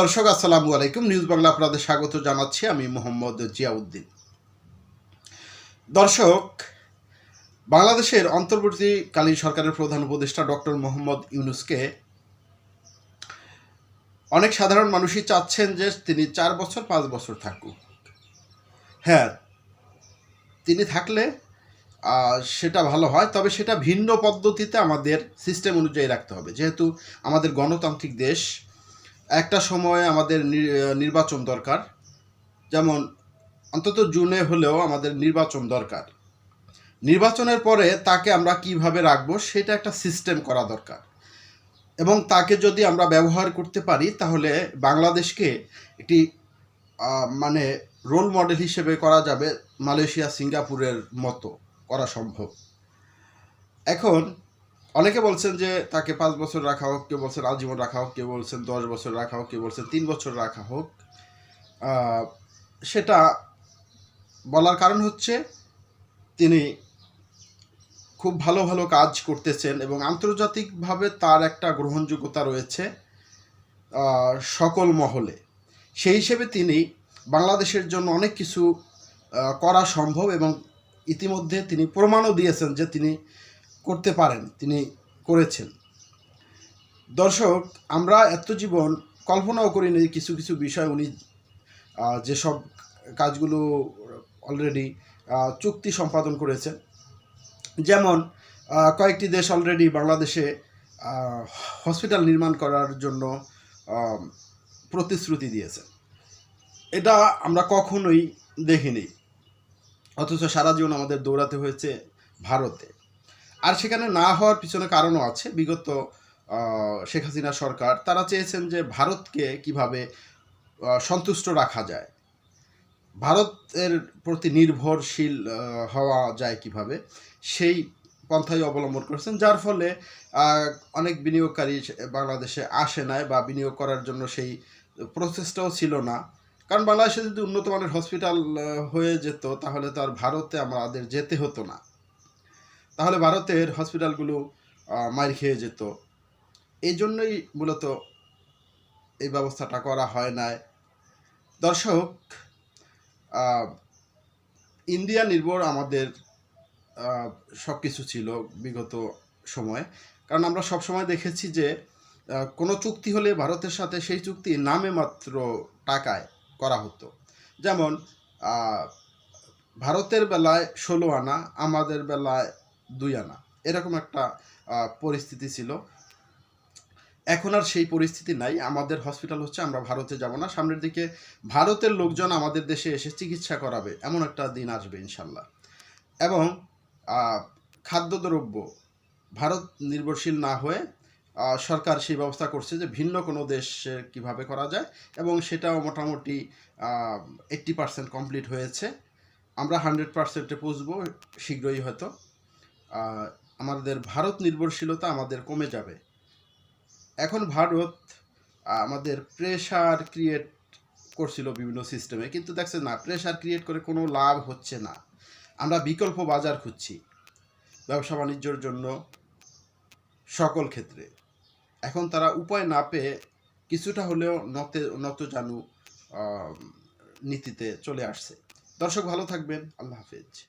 দর্শক, আসসালামু আলাইকুম। নিউজ বাংলা আপনাদের স্বাগত জানাচ্ছি আমি মোহাম্মদ জিয়াউদ্দিন। দর্শক, বাংলাদেশের অন্তর্বর্তীকালীন সরকারের প্রধান উপদেষ্টা ডক্টর মোহাম্মদ ইউনুসকে অনেক সাধারণ মানুষই চাচ্ছেন যে তিনি চার বছর, পাঁচ বছর থাকুক। হ্যাঁ তিনি থাকলে সেটা ভালো হয়, তবে সেটা ভিন্ন পদ্ধতিতে আমাদের সিস্টেম অনুযায়ী রাখতে হবে। যেহেতু আমাদের গণতান্ত্রিক দেশ একটা সময়ে আমাদের নির্বাচন দরকার। যেমন, অন্তত জুনে হলেও আমাদের নির্বাচন দরকার। নির্বাচনের পরে তাকে আমরা কীভাবে রাখব সেটা একটা সিস্টেম করা দরকার। এবং তাকে যদি আমরা ব্যবহার করতে পারি, তাহলে বাংলাদেশকে একটি মানে রোল মডেল হিসেবে করা যাবে মালয়েশিয়া সিঙ্গাপুরের মতো করা সম্ভব। এখন অনেকে বলছেন যে তাকে পাঁচ বছর রাখা হোক, কেউ বলছেন আজীবন রাখা হোক, কেউ বলছেন দশ বছর রাখা হোক, কেউ বলছেন তিন বছর রাখা হোক। সেটা বলার কারণ হচ্ছে তিনি খুব ভালো ভালো কাজ করতেছেন এবং আন্তর্জাতিকভাবে তার একটা গ্রহণযোগ্যতা রয়েছে সকল মহলে। সেই হিসেবে তিনি বাংলাদেশের জন্য অনেক কিছু করা সম্ভব এবং ইতিমধ্যে তিনি প্রমাণও দিয়েছেন যে তিনি করতে পারেন, তিনি করেছেন। দর্শক, আমরা এত জীবন কল্পনাও করিনি কিছু কিছু বিষয় উনি যেসব কাজগুলো অলরেডি চুক্তি সম্পাদন করেছেন। যেমন কয়েকটি দেশ অলরেডি বাংলাদেশে হসপিটাল নির্মাণ করার জন্য প্রতিশ্রুতি দিয়েছে এটা আমরা কখনোই দেখিনি। অথচ সারা জীবন আমাদের দৌড়াতে হয়েছে ভারতে। আর সেখানে না হওয়ার পিছনে কারণও আছে। বিগত শেখ হাসিনা সরকার, তারা চেয়েছেন যে ভারতকে কীভাবে সন্তুষ্ট রাখা যায়। ভারতের প্রতি নির্ভরশীল হওয়া যায় কীভাবে, সেই পন্থাই অবলম্বন করেছেন। যার ফলে অনেক বিনিয়োগকারী বাংলাদেশে আসে নাই বা বিনিয়োগ করার জন্য সেই প্রচেষ্টাও ছিল না। কারণ বাংলাদেশে যদি উন্নত মানের হসপিটাল হয়ে যেত, তাহলে তো আর ভারতে আমাদের যেতে হতো না। তাহলে ভারতের হসপিটালগুলো মার খেয়ে যেত। এই জন্যই মূলত এই ব্যবস্থাটা করা হয় নাই। দর্শক ইন্ডিয়া নির্ভর আমাদের সব কিছু ছিল বিগত সময়। কারণ আমরা সব সময় দেখেছি যে কোনো চুক্তি হলে ভারতের সাথে সেই চুক্তি নামে মাত্র টাকায় করা হতো। যেমন ভারতের বেলায় ষোলো আনা, আমাদের বেলায় দুই আনা। এরকম একটা পরিস্থিতি ছিল। এখন আর সেই পরিস্থিতি নাই। আমাদের হসপিটাল হচ্ছে আমরা ভারতে যাব না। সামনের দিকে ভারতের লোকজন আমাদের দেশে এসে চিকিৎসা করাবে, এমন একটা দিন আসবে ইনশাল্লাহ। এবং খাদ্যদ্রব্য ভারত নির্ভরশীল না হয়ে সরকার সেই ব্যবস্থা করছে যে ভিন্ন কোনো দেশে কীভাবে করা যায় এবং সেটাও মোটামুটি এইট্টি পার্সেন্ট কমপ্লিট হয়েছে। আমরা হান্ড্রেড পার্সেন্টে পৌঁছবো শীঘ্রই হয়তো। আমাদের ভারত নির্ভরশীলতা আমাদের কমে যাবে। এখন ভারত আমাদের প্রেশার ক্রিয়েট করছিল বিভিন্ন সিস্টেমে কিন্তু দেখছে না প্রেশার ক্রিয়েট করে কোনো লাভ হচ্ছে না। আমরা বিকল্প বাজার খুঁজছি ব্যবসা বাণিজ্যর জন্য সকল ক্ষেত্রে। এখন তারা উপায় না পেয়ে কিছুটা হলেও নতে নত জানু নীতিতে চলে আসছে। দর্শক ভালো থাকবেন, আল্লাহ হাফেজ।